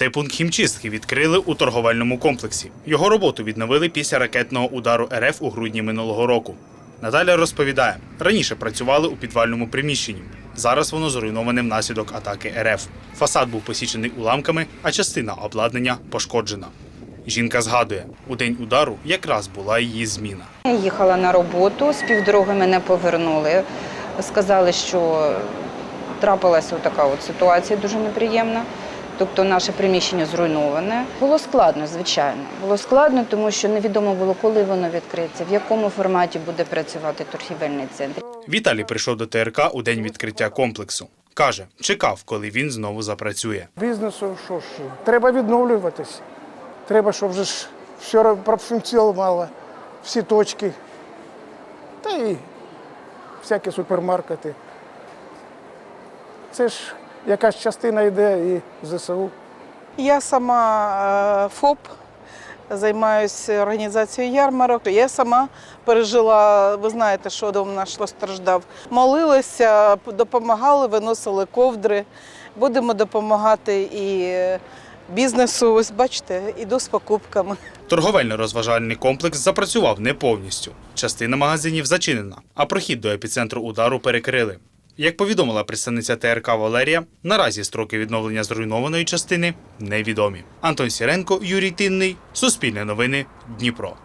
Цей пункт хімчистки відкрили у торговельному комплексі. Його роботу відновили після ракетного удару РФ у грудні минулого року. Наталя розповідає, раніше працювали у підвальному приміщенні. Зараз воно зруйноване внаслідок атаки РФ. Фасад був посічений уламками, а частина обладнання пошкоджена. Жінка згадує, у день удару якраз була її зміна. Їхала на роботу, з півдороги мене повернули. Сказали, що трапилася така от ситуація дуже неприємна. Тобто наше приміщення зруйноване. Було складно, звичайно. Було складно, тому що невідомо було, коли воно відкриється, в якому форматі буде працювати торгівельний центр. Віталій прийшов до ТРК у день відкриття комплексу. Каже, чекав, коли він знову запрацює. Бізнесу, що ж, треба відновлюватись. Треба, щоб вже ж все профункціонувало, всі точки, та і всякі супермаркети. Це ж якась частина йде і в ЗСУ. Я сама е, ФОП, займаюся організацією ярмарок. Я сама пережила, ви знаєте, що дом наш постраждав. Молилися, допомагали, виносили ковдри. Будемо допомагати і бізнесу. Ось бачите, іду з покупками. Торговельно-розважальний комплекс запрацював не повністю. Частина магазинів зачинена, а прохід до епіцентру удару перекрили. Як повідомила представниця ТРК Валерія, наразі строки відновлення зруйнованої частини невідомі. Антон Сіренко, Юрій Тинний, Суспільне новини, Дніпро.